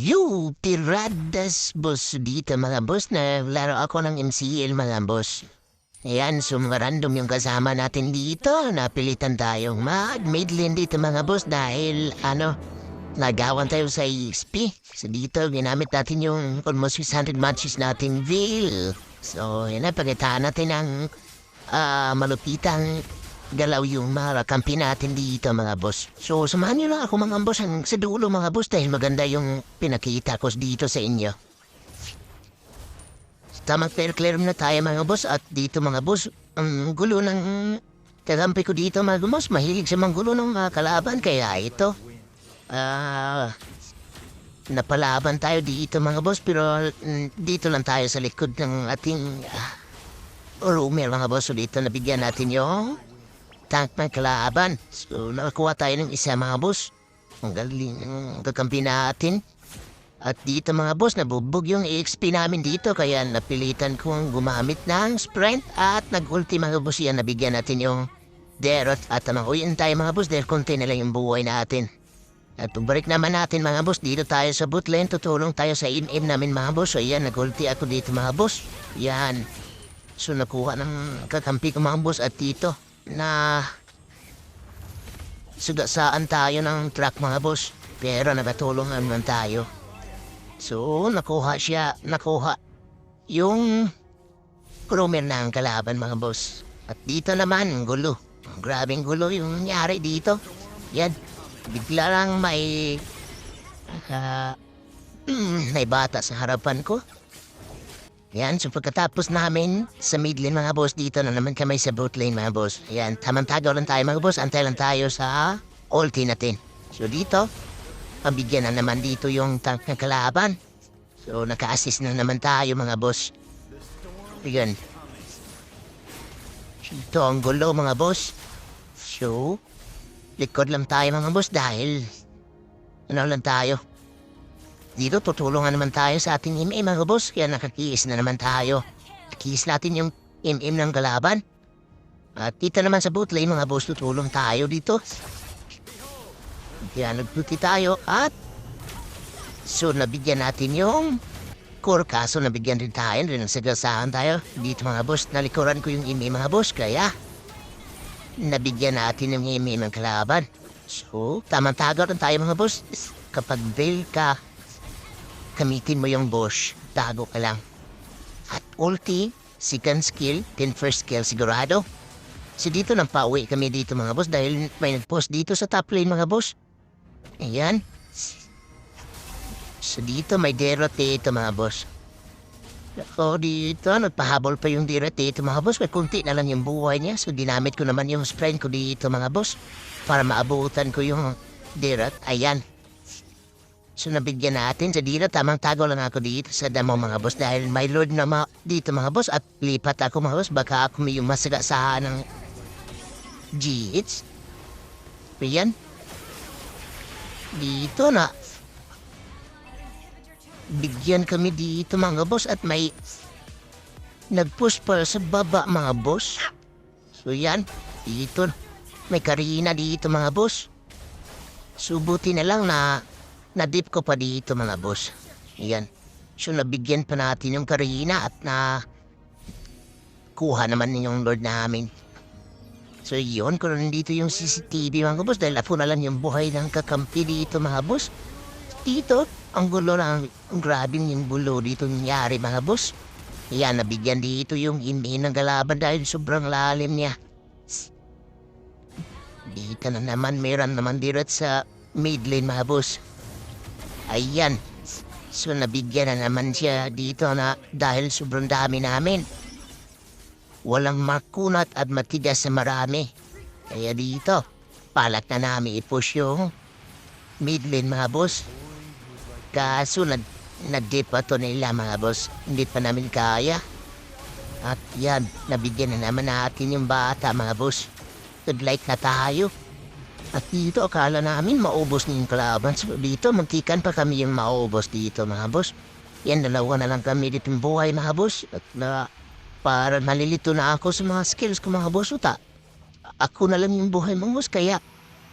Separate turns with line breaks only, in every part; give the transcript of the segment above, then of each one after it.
You, tiradas, boss, dito mga boss, na laro ako ng MCL mga boss. Ayan, sumarandom yung kasama natin dito. Napilitan tayong mag-midlane dito mga boss dahil ano, nagawan tayo sa EXP. So dito, ginamit natin yung almost 600 matches natin Vil. So, yan na, pagitaan natin ng ah, malupitang galaw yung mga kampi natin dito mga boss. So, samahan niyo lang ako mga boss sa dulo mga boss dahil maganda yung pinakita ko dito sa inyo. Tamang clear clear na tayo mga boss at dito mga boss, ang gulo ng kagampi ko dito mga boss, mahilig sa mga gulo ng mga kalaban kaya ito. Ah, napalaban tayo dito mga boss pero mm, dito lang tayo sa likod ng ating ah, roomel mga boss. So dito nabigyan natin yung tank ng kalaban. So nakakuha tayo ng isa mga boss. Ang galing ng kakampi natin. At dito mga boss, nabubog yung EXP namin dito kaya napilitan kong gumamit ng sprint at nag-ulti mga boss yan. Nabigyan natin yung derot at tamang uyin tayo mga boss dahil konti na lang yung buhay natin. At pagbalik naman natin mga boss, dito tayo sa bootline, tutulong tayo sa in-aim namin mga boss. So yan, nag-ulti ako dito mga boss. Yan. So nakuha ng kakampi ko mga boss at dito na sugasaan tayo ng truck mga boss. Pero nagatulungan man tayo. So, nakuha siya, nakuha yung crewman ng kalaban mga boss. At dito naman, ang gulo. Grabing gulo yung nangyari dito. Yan, bigla lang may... ah, may bata sa harapan ko. Yan, so pagkatapos namin sa mid lane mga boss, dito na naman kami sa boot lane mga boss. Yan, tamang tagaw lang tayo mga boss, antay lang tayo sa ulti natin. So dito, pabigyan na naman dito yung tank ng kalaban. So naka-assist na naman tayo mga boss. Yan. Ito ang gulo mga boss. So, likod lang tayo mga boss dahil ano lang tayo. Dito tutulungan naman tayo sa ating MM mga boss. Kaya nakakiis na naman tayo. Kiis natin yung MM ng kalaban. At dito naman sa boot lane mga boss tutulong tayo dito. Kaya nagputi tayo at so nabigyan natin yung core kaso nabigyan rin tayo rin ng sagasahan tayo. Dito mga boss, nalikuran ko yung imi mga boss kaya nabigyan natin yung imi ng kalaban. So, tamang tago rin tayo mga boss. Kapag bail ka, gamitin mo yung boss, tago ka lang. At ulti, second skill, then first skill sigurado. So dito nang pauwi kami dito mga boss dahil may nag-post dito sa top lane mga boss. Ayan. So dito may derot dito mga boss. Ako dito, nagpahabol pa yung derot dito mga boss. May kunti na lang yung buhay niya. So dinamit ko naman yung sprint ko dito mga boss. Para maabutan ko yung derot. Ayan. So nabigyan natin sa dito. Tamang tago lang ako dito sa damo mga boss. Dahil may load na ma- dito mga boss. At lipat ako mga boss. Baka ako may masagasahan ng GH. Ayan. Dito na. Bigyan kami dito mga boss at may nag-push pa sa baba mga boss. So yan, dito. May karina dito mga boss. Subuti na lang na na-dip ko pa dito mga boss. Yan. So nabigyan pa natin yung karina at na kuha naman yung lord namin. So yun, kung nandito yung CCTV mga boss, dahil apo na lang yung buhay ng kakampi dito mga boss. Dito, ang gulo lang, ang grabing yung gulo dito nangyari mga boss. Yan, nabigyan dito yung imi ng galaban dahil sobrang lalim niya. Dito na naman, meron naman dito sa mid mga boss. Ayan. So nabigyan na naman siya dito na dahil sobrang dami namin. Walang makunat at matigas sa marami. Kaya dito, palak na namin i-push yung mid lane mga boss. Kaso nag, nag-dip pa nila mga boss. Hindi pa namin kaya. At yan, nabigyan na naman natin yung bata mga boss. Good light na tayo. At dito akala namin maubos na yung kalaban. Dito, muntikan pa kami yung maubos dito mga boss. Yan, dalawa na lang kami dito yung buhay mga boss. At na, para malilito na ako sa mga skills ko mga boss. Uta, ako na lang yung buhay mga boss. Kaya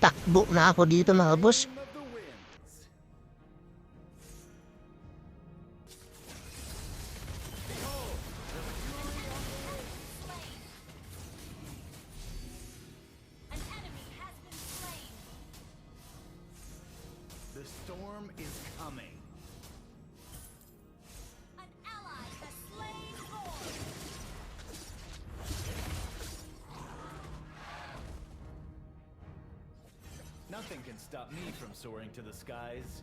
takbo na ako dito mga boss.
Storm is coming.
An ally has slain.
Nothing can stop me from soaring to the skies.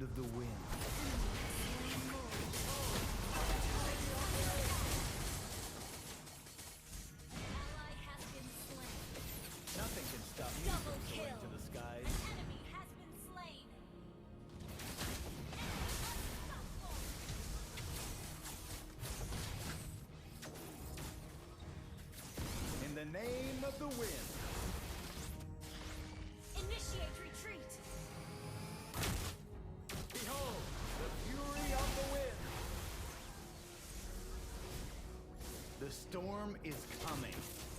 sound of the wind.
Ally has been slain.
Nothing can stop me
Double
from soaring
kill.
to the skies.
An enemy has been slain.
In the name of the wind. Storm is coming.